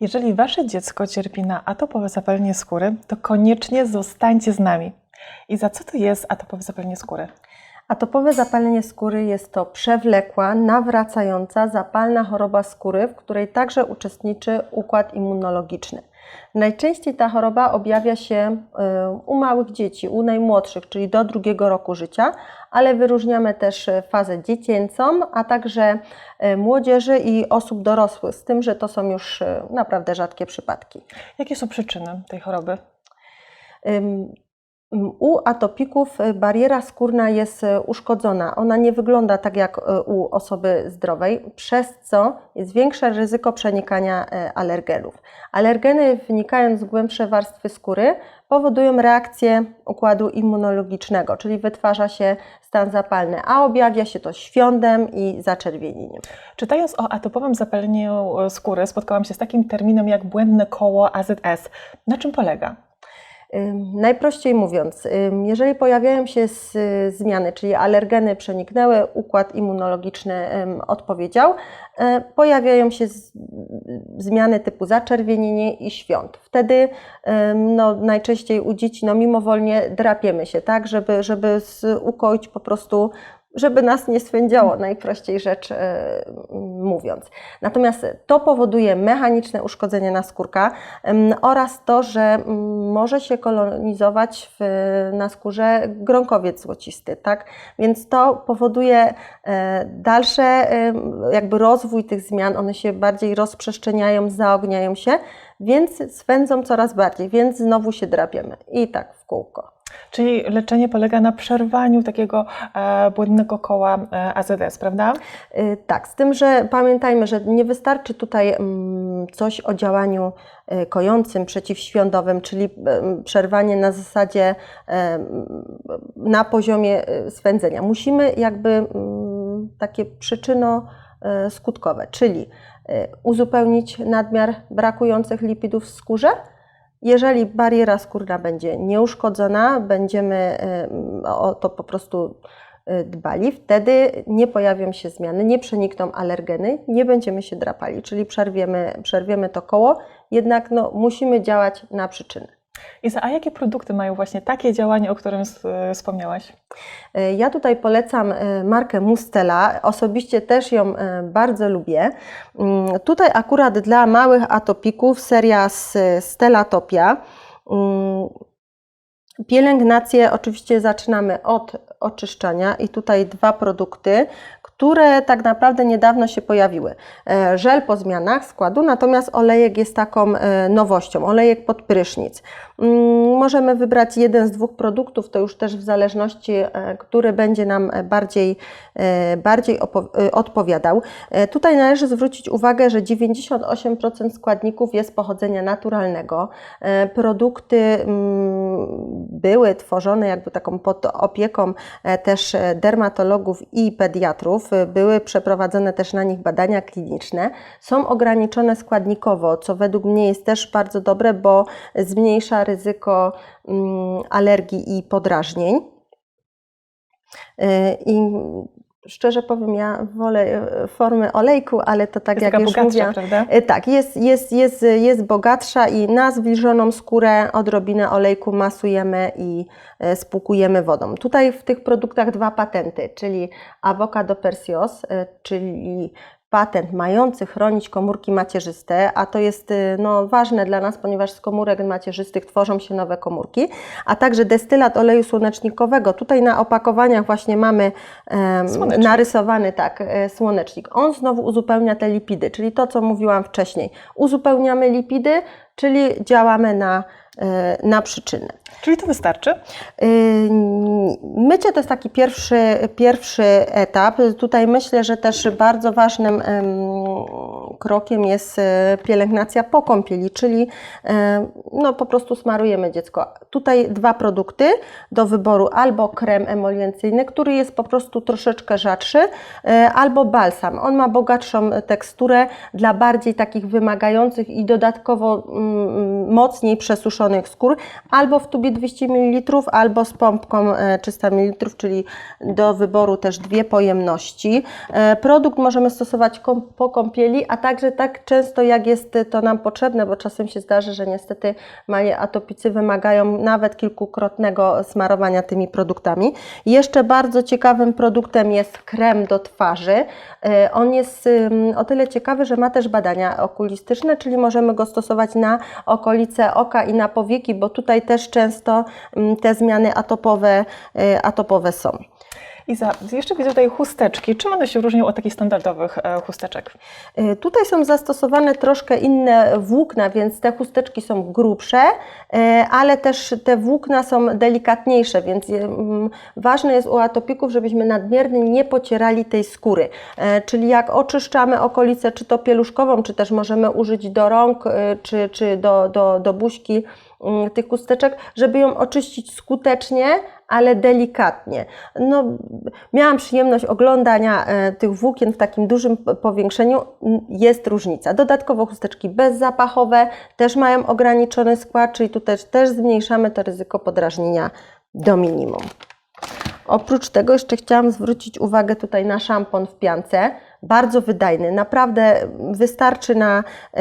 Jeżeli wasze dziecko cierpi na atopowe zapalenie skóry, to koniecznie zostańcie z nami. I za co to jest atopowe zapalenie skóry? Atopowe zapalenie skóry jest to przewlekła, nawracająca, zapalna choroba skóry, w której także uczestniczy układ immunologiczny. Najczęściej ta choroba objawia się y, u małych dzieci, u najmłodszych, czyli do drugiego roku życia, ale wyróżniamy też y, fazę dziecięcą, a także y, młodzieży i osób dorosłych, z tym, że to są już naprawdę rzadkie przypadki. Jakie są przyczyny tej choroby? U atopików bariera skórna jest y, uszkodzona. Ona nie wygląda tak jak y, u osoby zdrowej, przez co jest większe ryzyko przenikania y, alergenów. Alergeny, wnikając w głębsze warstwy skóry, powodują reakcję układu immunologicznego, czyli wytwarza się stan zapalny, a objawia się to świądem i zaczerwienieniem. Czytając o atopowym zapaleniu e, skóry, spotkałam się z takim terminem jak błędne koło AZS. Na czym polega? Najprościej mówiąc, jeżeli pojawiają się zmiany, czyli alergeny przeniknęły, układ immunologiczny odpowiedział, e, pojawiają się zmiany typu zaczerwienienie i świąt. Wtedy no, najczęściej u dzieci no, mimowolnie drapiemy się, tak, żeby, żeby ukoić po prostu żeby nas nie swędziało, najprościej rzecz e, mówiąc. Natomiast to powoduje mechaniczne uszkodzenie naskórka em, oraz to, że mm, może się kolonizować w naskórze gronkowiec złocisty, tak? Więc to powoduje e, dalsze jakby rozwój tych zmian, one się bardziej rozprzestrzeniają, zaogniają się, więc swędzą coraz bardziej, więc znowu się drapiemy i tak w kółko. Czyli leczenie polega na przerwaniu takiego e, błędnego koła e, AZS, prawda? Y, Tak, z tym, że pamiętajmy, że nie wystarczy tutaj mm, coś o działaniu y, kojącym, przeciwświądowym, czyli przerwanie na zasadzie na poziomie swędzenia. Musimy jakby mm, takie przyczyno-skutkowe, czyli uzupełnić nadmiar brakujących lipidów w skórze. Jeżeli bariera skórna będzie nieuszkodzona, będziemy em, o to po prostu y, dbali, wtedy nie pojawią się zmiany, nie przenikną alergeny, nie będziemy się drapali, czyli przerwiemy, przerwiemy to koło, jednak no, musimy działać na przyczynę. Iza, a jakie produkty mają właśnie takie działanie, o którym e, wspomniałaś? Y, Ja tutaj polecam y, markę Mustela, osobiście też ją y, bardzo lubię. Mm, Tutaj akurat dla małych atopików seria z Stelatopia. Pielęgnację oczywiście zaczynamy od oczyszczania i tutaj dwa produkty, które tak naprawdę niedawno się pojawiły. E, Żel po zmianach składu, natomiast olejek jest taką e, nowością, olejek pod prysznic. Mm, Możemy wybrać jeden z dwóch produktów, to już też w zależności, e, który będzie nam e, bardziej, e, bardziej odpowiadał. Tutaj należy zwrócić uwagę, że 98% składników jest pochodzenia naturalnego. Produkty mm, były tworzone jakby taką pod opieką też dermatologów i pediatrów. Były przeprowadzone też na nich badania kliniczne. Są ograniczone składnikowo, co według mnie jest też bardzo dobre, bo zmniejsza ryzyko mm, alergii i podrażnień. E, I szczerze powiem, ja wolę e, formy olejku, ale to tak Jest jak już mówiłam, prawda? E, Tak, jest, jest, jest, jest bogatsza i na zwilżoną skórę odrobinę olejku masujemy i e, spłukujemy wodą. Tutaj w tych produktach dwa patenty, czyli Avocado Persios, czyli patent mający chronić komórki macierzyste, a to jest e, no, ważne dla nas, ponieważ z komórek macierzystych tworzą się nowe komórki, a także destylat oleju słonecznikowego. Tutaj na opakowaniach właśnie mamy narysowany tak e, słonecznik. On znowu uzupełnia te lipidy, czyli to, co mówiłam wcześniej. Uzupełniamy lipidy, czyli działamy na, na przyczynę. Czyli to wystarczy? Yy, Mycie to jest taki pierwszy, pierwszy etap. Tutaj myślę, że też bardzo ważnym krokiem jest e, pielęgnacja po kąpieli, czyli e, no, po prostu smarujemy dziecko. Tutaj dwa produkty do wyboru, albo krem emoliencyjny, który jest po prostu troszeczkę rzadszy, e, albo balsam. On ma bogatszą teksturę dla bardziej takich wymagających i dodatkowo mm, mocniej przesuszonych skór, albo w tubie 200 ml, albo z pompką e, 300 ml, czyli do wyboru też dwie pojemności. Produkt możemy stosować po kąpieli kąpieli, a także tak często jak jest to nam potrzebne, bo czasem się zdarzy, że niestety mali atopicy wymagają nawet kilkukrotnego smarowania tymi produktami. Jeszcze bardzo ciekawym produktem jest krem do twarzy. E, On jest o tyle ciekawy, że ma też badania okulistyczne, czyli możemy go stosować na okolice oka i na powieki, bo tutaj też często te zmiany atopowe, e, atopowe są. Iza, jeszcze widzę tutaj chusteczki. Czym one się różnią od takich standardowych e, chusteczek? Y, Tutaj są zastosowane troszkę inne włókna, więc te chusteczki są grubsze, y, ale też te włókna są delikatniejsze, więc mm, ważne jest u atopików, żebyśmy nadmiernie nie pocierali tej skóry. Czyli jak oczyszczamy okolicę, czy to pieluszkową, czy też możemy użyć do rąk, czy, czy do, do, do buźki tych chusteczek, żeby ją oczyścić skutecznie, ale delikatnie. No, miałam przyjemność oglądania e, tych włókien w takim dużym powiększeniu. Jest różnica. Dodatkowo chusteczki bezzapachowe też mają ograniczony skład, czyli tutaj też zmniejszamy to ryzyko podrażnienia do minimum. Oprócz tego jeszcze chciałam zwrócić uwagę tutaj na szampon w piance. Bardzo wydajny, naprawdę wystarczy na, e,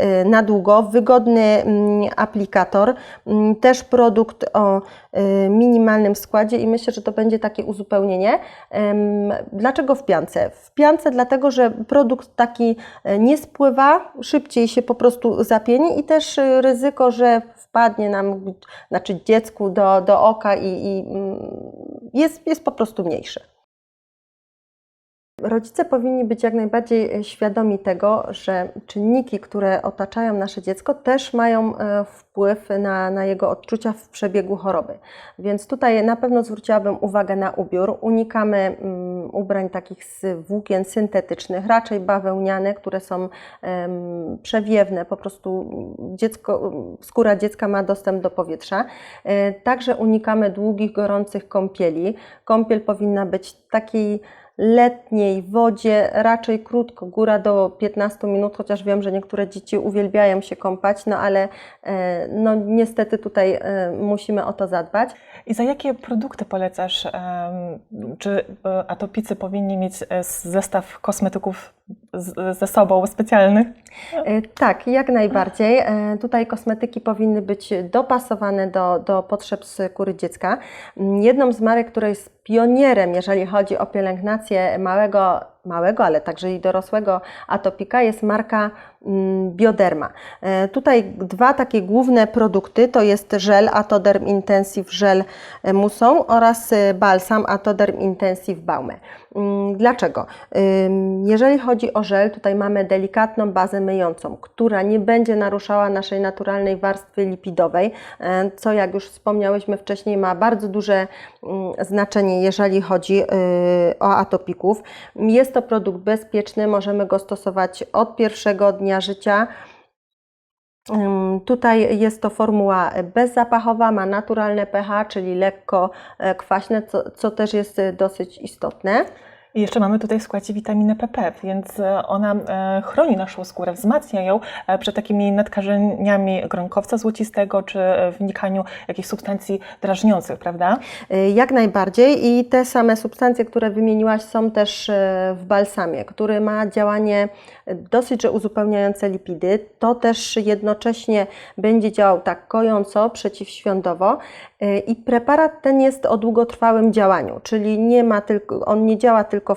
e, na długo, wygodny mm, aplikator, Mm, też produkt o e, minimalnym składzie i myślę, że to będzie takie uzupełnienie. Dlaczego w piance? W piance dlatego, że produkt taki nie spływa, szybciej się po prostu zapieni i też ryzyko, że wpadnie nam, znaczy dziecku do, do oka i, i mm, jest, jest po prostu mniejsze. Rodzice powinni być jak najbardziej e, świadomi tego, że czynniki, które otaczają nasze dziecko, też mają e, wpływ na, na jego odczucia w przebiegu choroby. Więc tutaj na pewno zwróciłabym uwagę na ubiór. Unikamy mm, ubrań takich z włókien syntetycznych, raczej bawełniane, które są em, przewiewne, po prostu dziecko, skóra dziecka ma dostęp do powietrza. E, Także unikamy długich, gorących kąpieli. Kąpiel powinna być takiej letniej wodzie, raczej krótko, góra do 15 minut, chociaż wiem, że niektóre dzieci uwielbiają się kąpać, no ale e, no niestety tutaj e, musimy o to zadbać. I za jakie produkty polecasz? Czy e, atopicy powinni mieć zestaw kosmetyków ze sobą specjalnych? Tak, jak najbardziej. Tutaj kosmetyki powinny być dopasowane do, do potrzeb skóry dziecka. Jedną z marek, która jest pionierem, jeżeli chodzi o pielęgnację małego, małego, ale także i dorosłego atopika, jest marka mm, Bioderma. E, Tutaj dwa takie główne produkty to jest żel Atoderm Intensive Żel Musą oraz e, balsam Atoderm Intensive Baume. Mm, Dlaczego? Jeżeli chodzi o żel, tutaj mamy delikatną bazę myjącą, która nie będzie naruszała naszej naturalnej warstwy lipidowej, e, co jak już wspomniałyśmy wcześniej ma bardzo duże mm, znaczenie, jeżeli chodzi y, o atopików. Jest to produkt bezpieczny, możemy go stosować od pierwszego dnia życia. Tutaj jest to formuła bezzapachowa, ma naturalne pH, czyli lekko e, kwaśne, co, co też jest e, dosyć istotne. I jeszcze mamy tutaj w składzie witaminę PP, więc e, ona e, chroni naszą skórę, wzmacnia ją e, przed takimi nadkażeniami gronkowca złocistego czy wnikaniu jakichś substancji drażniących, prawda? Y, Jak najbardziej i te same substancje, które wymieniłaś, są też w balsamie, który ma działanie dosyć że uzupełniające lipidy. To też jednocześnie będzie działał tak kojąco, przeciwświądowo i preparat ten jest o długotrwałym działaniu, czyli nie ma tylko, on nie działa tylko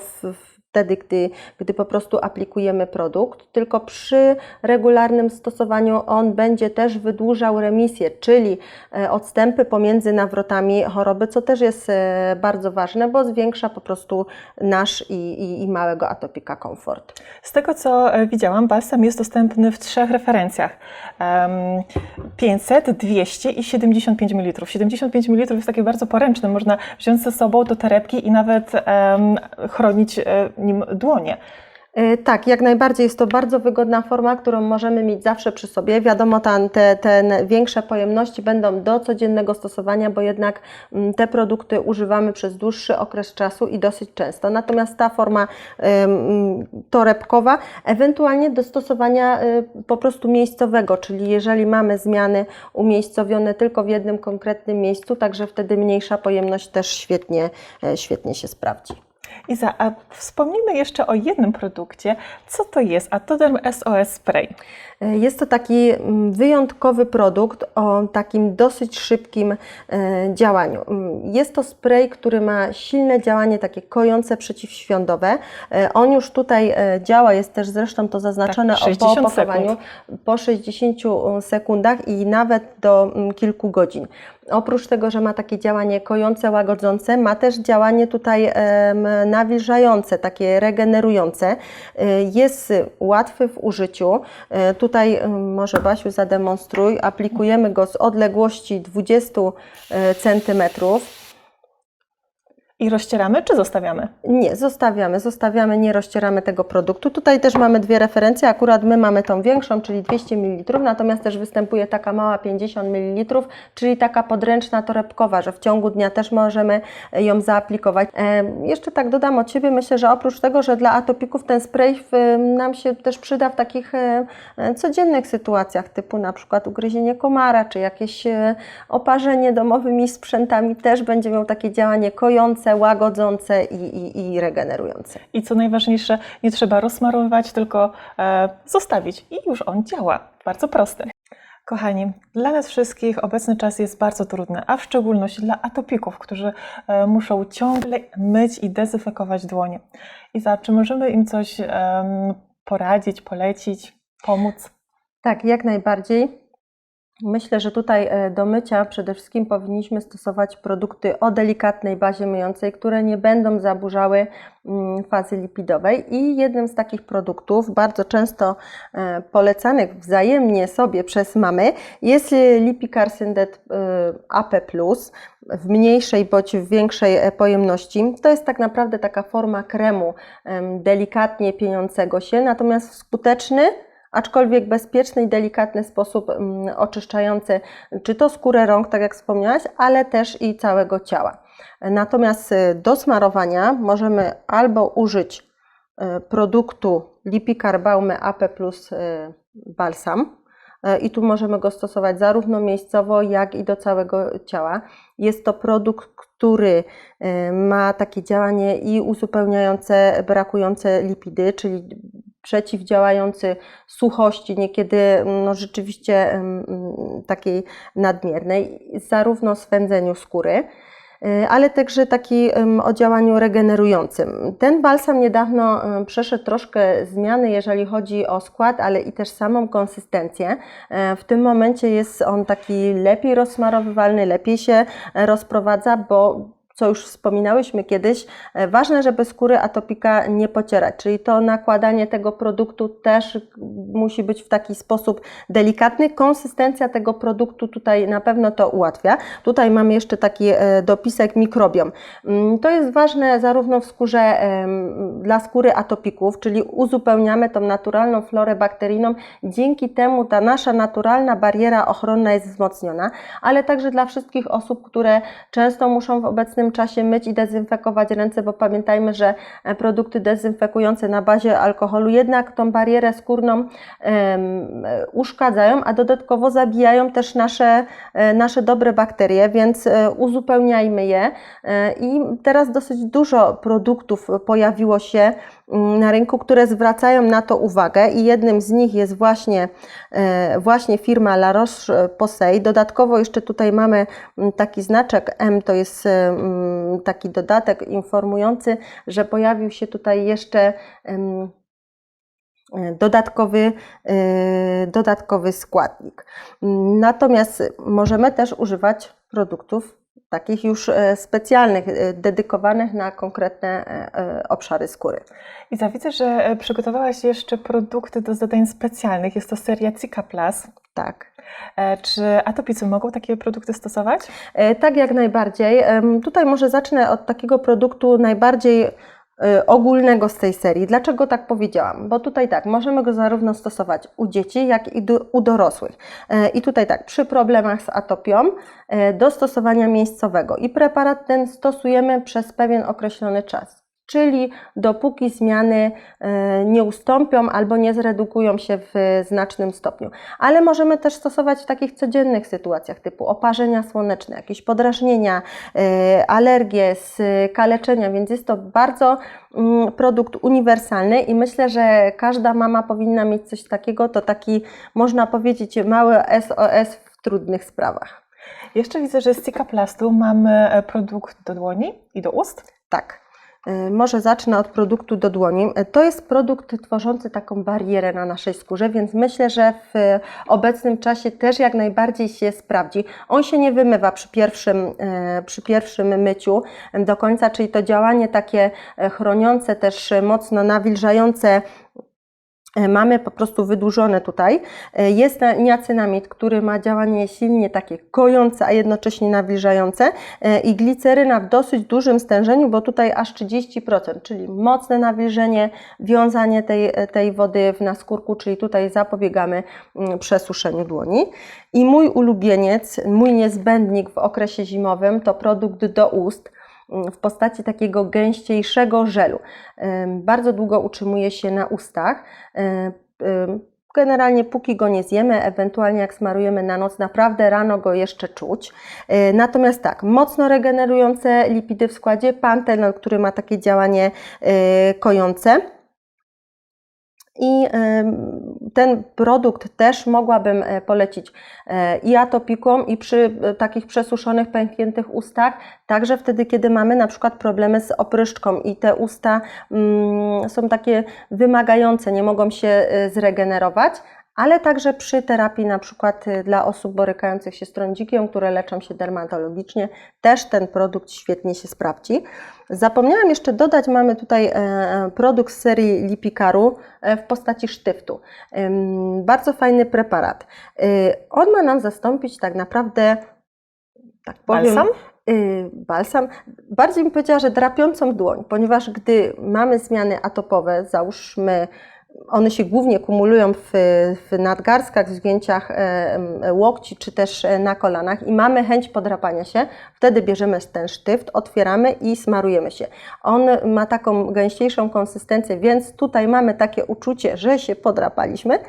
wtedy, gdy, gdy po prostu aplikujemy produkt, tylko przy regularnym stosowaniu on będzie też wydłużał remisję, czyli e, odstępy pomiędzy nawrotami choroby, co też jest e, bardzo ważne, bo zwiększa po prostu nasz i, i, i małego atopika komfort. Z tego co e, widziałam, balsam jest dostępny w trzech referencjach. Em, 500, 200 i 75 ml. 75 ml jest takie bardzo poręczne, można wziąć ze sobą do torebki i nawet chronić nim dłonie. E, Tak, jak najbardziej jest to bardzo wygodna forma, którą możemy mieć zawsze przy sobie. Wiadomo, te, te, te większe pojemności będą do codziennego stosowania, bo jednak mm, te produkty używamy przez dłuższy okres czasu i dosyć często. Natomiast ta forma torebkowa, ewentualnie do stosowania y, po prostu miejscowego, czyli jeżeli mamy zmiany umiejscowione tylko w jednym konkretnym miejscu, także wtedy mniejsza pojemność też świetnie, e, świetnie się sprawdzi. Iza, a wspomnijmy jeszcze o jednym produkcie. Co to jest Atoderm SOS Spray? E, Jest to taki mm, wyjątkowy produkt o takim dosyć szybkim e, działaniu. Mm, Jest to spray, który ma silne działanie takie kojące przeciwświądowe. E, On już tutaj działa, jest też zresztą to zaznaczone Tak, o- po 60 opakowaniu po 60 sekundach i nawet do mm, kilku godzin. Oprócz tego, że ma takie działanie kojące, łagodzące, ma też działanie tutaj nawilżające, takie regenerujące. Y, Jest łatwy w użyciu. Y, Tutaj em, może Basiu zademonstruj. Aplikujemy go z odległości 20 cm. I rozcieramy czy zostawiamy? Nie, zostawiamy, zostawiamy, nie rozcieramy tego produktu. Tutaj też mamy dwie referencje, akurat my mamy tą większą, czyli 200 ml, natomiast też występuje taka mała 50 ml, czyli taka podręczna torebkowa, że w ciągu dnia też możemy ją zaaplikować. E, jeszcze tak dodam od siebie, myślę, że oprócz tego, że dla atopików ten spray w, nam się też przyda w takich e, codziennych sytuacjach, typu na przykład ugryzienie komara, czy jakieś e, oparzenie domowymi sprzętami, też będzie miał takie działanie kojące, łagodzące i, i, i regenerujące. I co najważniejsze, nie trzeba rozsmarowywać, tylko e, zostawić i już on działa. Bardzo proste. Kochani, dla nas wszystkich obecny czas jest bardzo trudny, a w szczególności dla atopików, którzy e, muszą ciągle myć i dezynfekować dłonie. Iza, czy możemy im coś em, poradzić, polecić, pomóc? Tak, jak najbardziej. Myślę, że tutaj e, do mycia przede wszystkim powinniśmy stosować produkty o delikatnej bazie myjącej, które nie będą zaburzały mm, fazy lipidowej. I jednym z takich produktów, bardzo często e, polecanych wzajemnie sobie przez mamy, jest e, e, AP+, w mniejszej bądź w większej pojemności. To jest tak naprawdę taka forma kremu em, delikatnie pieniącego się, natomiast skuteczny, aczkolwiek bezpieczny i delikatny sposób mm, oczyszczający czy to skórę rąk, tak jak wspomniałaś, ale też i całego ciała. Natomiast y, do smarowania możemy albo użyć y, produktu Lipicar Baume AP Plus y, Balsam. I tu możemy go stosować zarówno miejscowo, jak i do całego ciała. Jest to produkt, który ma takie działanie i uzupełniające brakujące lipidy, czyli przeciwdziałający suchości, niekiedy no, rzeczywiście em, takiej nadmiernej, zarówno swędzeniu skóry, y, ale także taki o działaniu regenerującym. Ten balsam niedawno przeszedł troszkę zmiany, jeżeli chodzi o skład, ale i też samą konsystencję. E, W tym momencie jest on taki lepiej rozsmarowywalny, lepiej się e, rozprowadza, bo co już wspominałyśmy kiedyś, e, ważne, żeby skóry atopika nie pocierać, czyli to nakładanie tego produktu też musi być w taki sposób delikatny. Konsystencja tego produktu tutaj na pewno to ułatwia. Tutaj mamy jeszcze taki e, dopisek mikrobiom. Mm, To jest ważne zarówno w skórze dla skóry atopików, czyli uzupełniamy tą naturalną florę bakteryjną. Dzięki temu ta nasza naturalna bariera ochronna jest wzmocniona, ale także dla wszystkich osób, które często muszą w obecnym czasie myć i dezynfekować ręce, bo pamiętajmy, że e, produkty dezynfekujące na bazie alkoholu jednak tą barierę skórną e, uszkadzają, a dodatkowo zabijają też nasze, e, nasze dobre bakterie, więc uzupełniajmy je. I teraz dosyć dużo produktów pojawiło się na rynku, które zwracają na to uwagę i jednym z nich jest właśnie, e, właśnie firma La Roche-Posay. Dodatkowo jeszcze tutaj mamy mm, taki znaczek M, to jest e, mm, taki dodatek informujący, że pojawił się tutaj jeszcze e, dodatkowy, dodatkowy składnik. Natomiast możemy też używać produktów takich już e, specjalnych, e, dedykowanych na konkretne e, obszary skóry. Iza, widzę, że przygotowałaś jeszcze produkty do zadań specjalnych. Jest to seria Cika Plus. Tak. Czy atopicy mogą takie produkty stosować? Tak, jak najbardziej. Tutaj może zacznę od takiego produktu najbardziej ogólnego z tej serii. Dlaczego tak powiedziałam? Bo tutaj tak, możemy go zarówno stosować u dzieci, jak i do, u dorosłych. E, I tutaj tak, przy problemach z atopią e, do stosowania miejscowego. I preparat ten stosujemy przez pewien określony czas. Czyli dopóki zmiany e, nie ustąpią albo nie zredukują się w znacznym stopniu. Ale możemy też stosować w takich codziennych sytuacjach typu oparzenia słoneczne, jakieś podrażnienia, e, alergie, skaleczenia, więc jest to bardzo mm, produkt uniwersalny i myślę, że każda mama powinna mieć coś takiego, to taki można powiedzieć mały SOS w trudnych sprawach. Jeszcze widzę, że z Cicaplastu mamy e, produkt do dłoni i do ust. Tak. Y, Może zacznę od produktu do dłoni. Y, To jest produkt tworzący taką barierę na naszej skórze, więc myślę, że w obecnym czasie też jak najbardziej się sprawdzi. On się nie wymywa przy pierwszym, y, przy pierwszym myciu do końca, czyli to działanie takie chroniące, też mocno nawilżające mamy po prostu wydłużone tutaj. E, Jest niacynamid, który ma działanie silnie takie kojące, a jednocześnie nawilżające e, i gliceryna w dosyć dużym stężeniu, bo tutaj aż 30%, czyli mocne nawilżenie, wiązanie tej, tej wody w naskórku, czyli tutaj zapobiegamy mm, przesuszeniu dłoni. I mój ulubieniec, mój niezbędnik w okresie zimowym to produkt do ust w postaci takiego gęściejszego żelu. Bardzo długo utrzymuje się na ustach. Generalnie póki go nie zjemy, ewentualnie jak smarujemy na noc, naprawdę rano go jeszcze czuć. Yy, Natomiast tak, mocno regenerujące lipidy w składzie, pantenol, który ma takie działanie yy, kojące. I ten produkt też mogłabym e, polecić e, i atopikom, i przy e, takich przesuszonych, pękniętych ustach, także wtedy, kiedy mamy na przykład problemy z opryszczką i te usta mm, są takie wymagające, nie mogą się zregenerować, ale także przy terapii na przykład e, dla osób borykających się z trądzikiem, które leczą się dermatologicznie, też ten produkt świetnie się sprawdzi. Zapomniałam jeszcze dodać, mamy tutaj e, produkt z serii Lipikaru e, w postaci sztyftu. Bardzo fajny preparat. Y, On ma nam zastąpić tak naprawdę, tak powiem, Balsam? y, balsam. Bardziej bym powiedziała, że drapiącą dłoń, ponieważ gdy mamy zmiany atopowe, załóżmy, one się głównie kumulują w, w nadgarstkach, w zgięciach e, łokci czy też e, na kolanach i mamy chęć podrapania się, wtedy bierzemy ten sztyft, otwieramy i smarujemy się. On ma taką gęściejszą konsystencję, więc tutaj mamy takie uczucie, że się podrapaliśmy,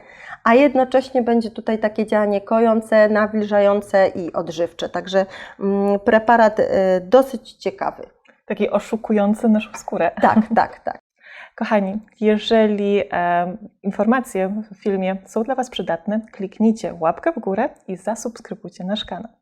a jednocześnie będzie tutaj takie działanie kojące, nawilżające i odżywcze. Także mm, preparat e, dosyć ciekawy. Taki oszukujący naszą skórę. Tak, tak, tak. Kochani, jeżeli e, informacje w filmie są dla Was przydatne, kliknijcie łapkę w górę i zasubskrybujcie nasz kanał.